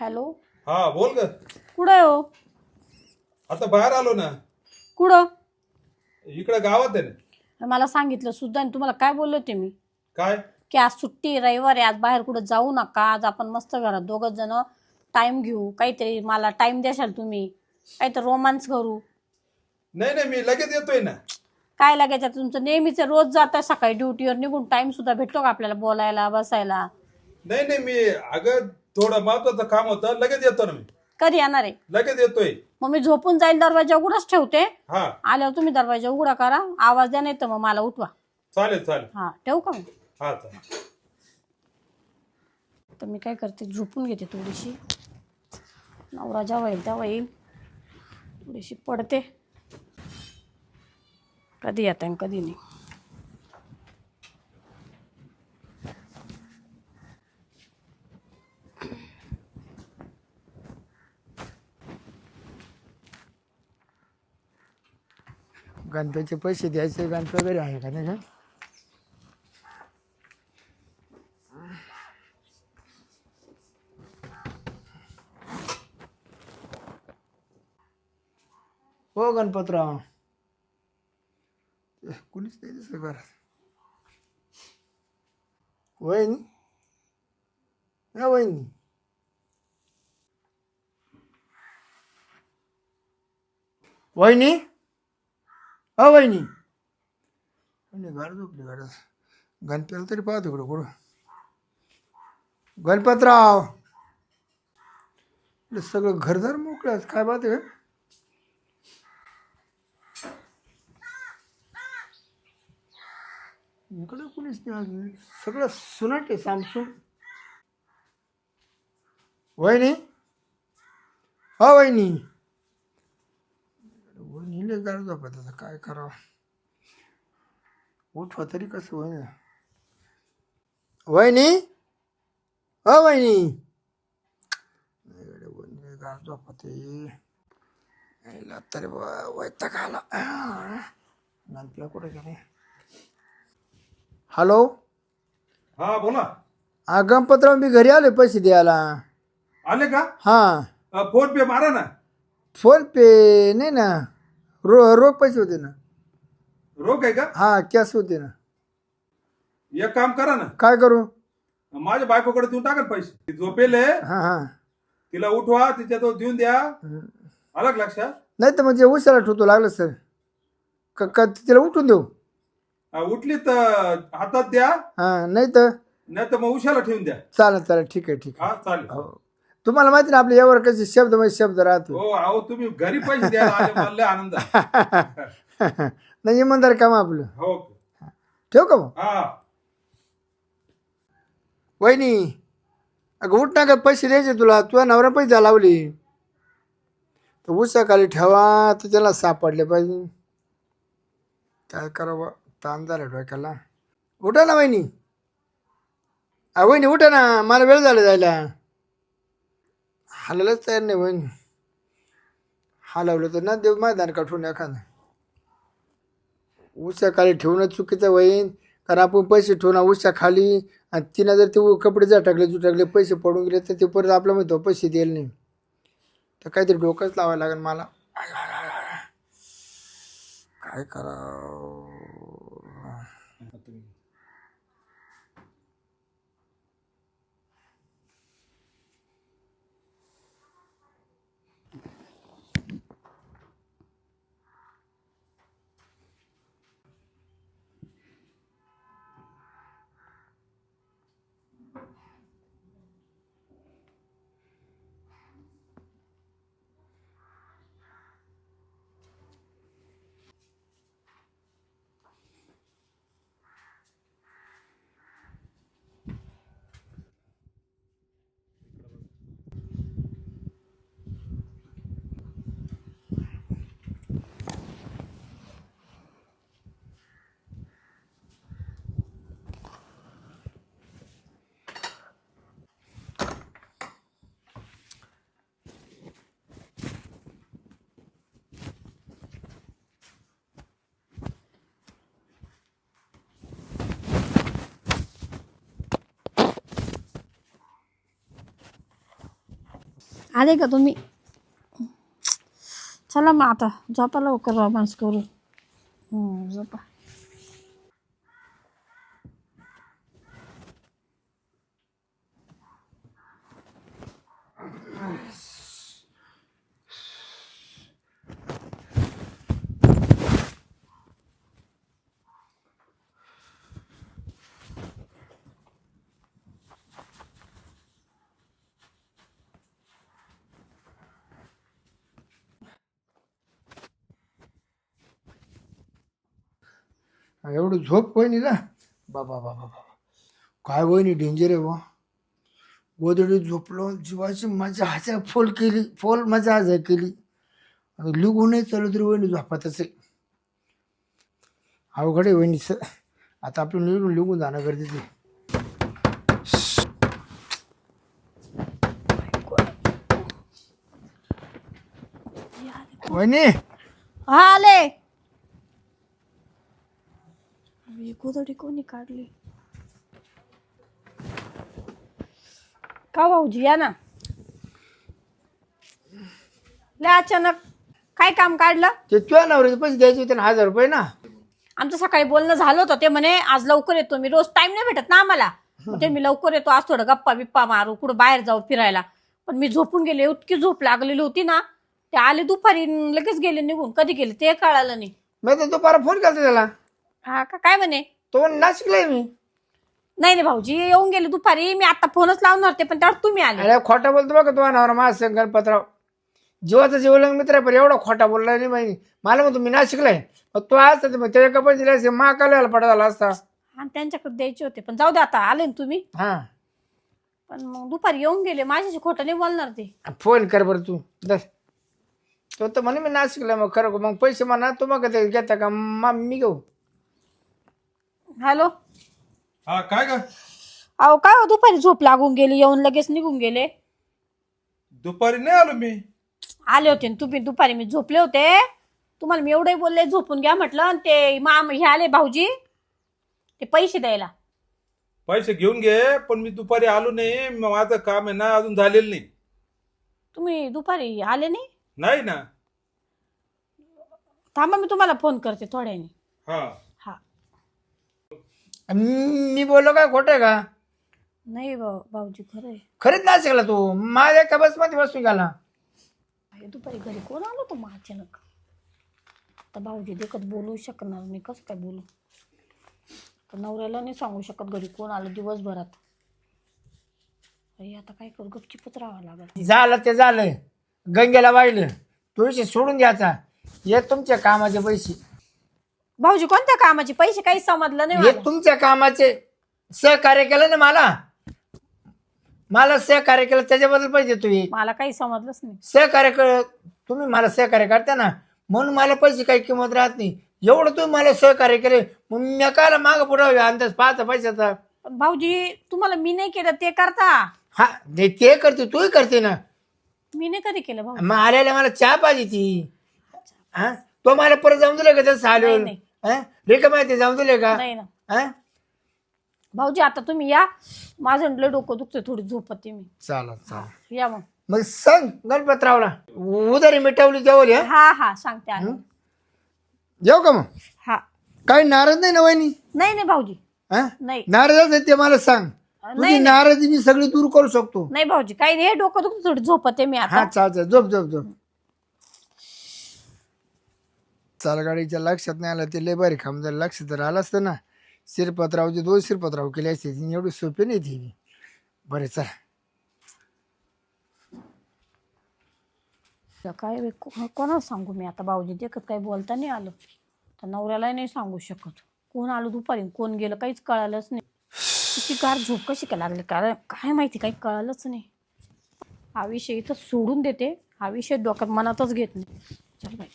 Hello? हा बोल ग. कुठं आहे हो? आता बाहेर आलो ना. कुठं? इकडे गावात आहे ना. मला सांगितलं सुद्धा आणि तुम्हाला काय बोलले होते मी? काय? की आज सुट्टी रविवार आहे आज बाहेर कुठं जाऊ नका. आज आपण मस्त घरात दोघं जण टाइम घेऊ. काहीतरी मला टाइम द्याशाल तुम्ही. काहीतरी रोमांस करू. नाही नाही मी लगेच येतोय ना. काय लागायचं तुमचं? नेहमीच रोज जाता सकाळी ड्युटीवर निघून टाइम सुद्धा भेटतो का आपल्याला बोलायला बसायला? नाही नाही मी अगं थोडं महत्वाचं काम होतं लगेच येतो ना मी. कधी येणार आहे? लगेच येतोय. मग मी झोपून जाईल दरवाजा उघडाच ठेवते. हा. आल्यावर तुम्ही दरवाजा उघडा करा आवाज द्या नाही तर मग मला उठवा. चालेल चालेल. हा ठेवू का मग? हा चालेल. तर मी काय करते झोपून घेते थोडीशी. नवरा जेव्हा येईल तेव्हा येईल. थोडीशी पडते. कधी येत आणि कधी नाही. गणपतीचे पैसे द्यायचे गणपती वगैरे आहे का नाही का? हो गणपतराव. कुणीच नाही दिसत घरात. वहिनी? या वहिनी. वहिनी? हा वहिनी. वहिनी घर झोपली घरात गणपतीला तरी पाहतो इकडं कुठं? गणपतराव. इकडे सगळं घरदार मोकळं काय बात आहे का इकडे कुणीच नाही सगळं सुनाट आहे सामसूम. वहिनी. हा वहिनी. वहिनीले गाड झोपत आता काय करावं? उठवा तरी कसं वहिनी? वहिनी? हा वहिनी गाड झोपते तरी वैताग आला. नंतर कुठे गेले? हॅलो? हा बोला. हा गणपतराव मी घरी आले पैसे द्यायला. आले का? हां. अ, फोन पे मारा ना. फोन पे नाही ना. रो रोख पैसे होते ना. रोख आहे का? हां कॅश होते ना. एक काम करा ना. काय करू? माझ्या बायकोकडे देऊन टाका ना पैसे. ती झोपेल. हां हां. तिला उठवा तिच्याजवळ देऊन द्या. आलं का लक्षात? नाही तर म्हणजे उशाला ठेवतो लागलं सर. का का तिला उठून देऊ. उठली तर हातात द्या. हां नाही तर? नाही तर मग उशाला ठेवून द्या. चालेल चालेल. ठीक आहे ठीक आहे. हा चालेल. हो. तुम्हाला माहिती ना आपल्या यावर कसे शब्द म्हणजे शब्द राहतो. हो अहो तुम्ही घरी पैसे द्यायला आले मला लय आनंद आहे. नाही इमानदार काम आपलं. हो. ठेव का मग? हा. वहिनी अगं उठ ना का पैसे द्यायचे तुला. तुझ्या नवरा पैसे लावली. तर उसाखाली ठेवा तर त्याला सापडले पाहिजे. काय करावं? ताण झाला डोक्याला. उठा ना वहिनी. आ वहिनी उठा ना. मला वेळ झाला जायला. हालायलाच तयार नाही होईन हालवलं तर ना देव मैदान काठून एखादं. उसाखाली ठेवणं चुकीचं होईन कारण आपण पैसे ठेवणार उशा खाली आणि तिनं जर ते कपडे झटकले जुटकले पैसे पडून गेले तर ते परत आपल्या म्हणतो पैसे देईल नाही. तर काहीतरी डोकंच लावायला लागेल मला. काय करावं? आले का तुम्ही? चला मग आता झोपा लवकर रोमांस करू झोपा झोपा. एवढं झोप वहिनी ना? बाबा बाबा बाबा काय वहिनी डेंजर आहे बा. गोदडीत झोपलो जीवाची मजा हजा फोल केली फोल मजा हजा केली. आणि लिगूनही चालू तरी वहिनी झोपातच आहे. अवघड आहे वहिनी आता आपलं निघून लिगून जाणं गरजेचं आहे. वहिनी! आले. अरे, गोधडी कोणी काढली का भाऊजी या ना लय अचानक काय काम काढलं? ते तुझ्या नवऱ्याचे पैसे द्यायचे होते ना हजार रुपये ना. आमचं सकाळी बोलणं झालं होतं ते म्हणे आज लवकर येतो मी रोज टाइम नाही भेटत ना आम्हाला. मग ते मी लवकर येतो आज थोडं गप्पा बिप्पा मारू कुठं बाहेर जाऊ फिरायला. पण मी झोपून गेले इतकी झोप लागलेली होती ना ते आले दुपारी न लगेच गेले निघून. कधी गेले ते कळालं नाही. मी तर तो पारा फोन केला त्याला? हा का? काय म्हणे? तो नाशिकला आहे मी. नाही नाही भाऊजी येऊन गेले दुपारी. मी आता फोनच लावणार होते पण त्यावर तुम्ही आले. अरे खोटा बोलतो बघा तो नवरा माझा गणपतराव. जीवाचा जीवलंग मित्र आहे पण एवढा खोटा बोलला नाही माहिती मला म्हणतो मी नाशिकलाय. मग तो आज त्याच्या कपडे दिले असते मा काल पडा झाला असता. आणि त्यांच्याकडे द्यायचे होते पण जाऊ दे आता आले ना तुम्ही. हा. पण मग दुपारी येऊन गेले माझ्याशी खोटं नाही बोलणार ते. फोन कर बरं तू दर. तो तर म्हणे मी नाशिकला मग खरं? मग पैसे म्हणा तू मग ते घेता का? मा मी घेऊ. हॅलो? हा काय का अहो काय हो दुपारी झोप लागून गेली येऊन लगेच निघून गेले. दुपारी नाही आलो मी. आले होते ना तुम्ही दुपारी मी झोपले होते. तुम्हाला मी एवढे बोलले झोपून घ्या म्हटलं आणि ते माम हे आले भाऊजी. ते पैसे द्यायला. पैसे घेऊन घे पण मी दुपारी आलो नाही म- माझं काम आहे ना अजून झालेलं नाही. तुम्ही दुपारी आले नाही? नाही ना. थांबा मी तुम्हाला फोन करते थोड्याने. हा. मी बोललो काय खोटं आहे का? नाही भाऊ भाऊजी खरं आहे. खरंच नाशिकला तू? माझ्या का बसमध्ये बसून गेला. अरे दुपारी घरी कोण आलो तो मग अचानक. आता भाऊजी देखत बोलू शकणार नाही. कसं काय बोलू? तर नवऱ्याला नाही सांगू शकत घरी कोण आलं दिवसभरात. अरे आता काय करू? गपचिपच राहावं लागल. झालं ते झालं. गंगेला वाहिलं तुळशी सोडून द्यायचा. हे तुमच्या कामाचे पैसे. भाऊजी कोणत्या कामाचे? पैसे काही समजलं नाही हे मला. तुमच्या कामाचे. सहकार्य केलं ना मला? मला सहकार्य केलं त्याच्याबद्दल पैसे तुम्ही मला काही समजलंच नाही. सहकार्य कर तुम्ही मला सहकार्य करता ना. म्हणून मला पैसे काही किंमत राहत नाही. एवढं तुम्ही मला सहकार्य केले मग मी कायला मागं पुढं अंदाज पाहता पैशाचा. पण भाऊजी तुम्हाला मी नाही केलं ते करता. हा ते ते करते तूही करते ना. मी नाही कधी केलं भाऊ मग आल्याला मला चहा पाहिजे ती. हा? तो मला परत जाऊन दिले का तसं आलो नाही, नाही. रेखा माहिती जाऊन दिले का? नाही ना. हा? भाऊजी आता तुम्ही या. माझं लय डोकं दुखतं थोडी झोपते मी. चालेल चालेल. या मग. मग सांग गणपतरावला. उदारी मिटवली जेवली हा? हा हा सांगते आले येऊ का मग? हा. काही नाराज नाही ना वहिनी? नाही नाही भाऊजी. हा? नाही. नाराज आहे ते मला सांग. तुझी नाराजी मी सगळी दूर करू शकतो. नाही भाऊजी काही नाही हे डोकं दुखतं थोडी झोपते मी आता. हा चाल चाल झोप झोप झोप. चाल गाडीच्या लक्षात नाही आलं ते लय भारी खांब जर लक्ष जर आलं असतं ना. शिरपतरावचे दोन शिरपतराव केले असते ती एवढी सोपी नाही ती. बरे चल. काय को- कोणाला सांगू मी आता? भाऊजी देखत काही बोलता नाही आलं. तर नवऱ्यालाही नाही सांगू शकत. कोण आलं दुपारी कोण गेलं काहीच कळालंच नाही. किती गार झोप कशी काय लागली? कारण काय माहिती काही कळालंच नाही. हा विषय इथं सोडून देते. हा विषय डोक्यात मनातच घेत नाही. चल बाई.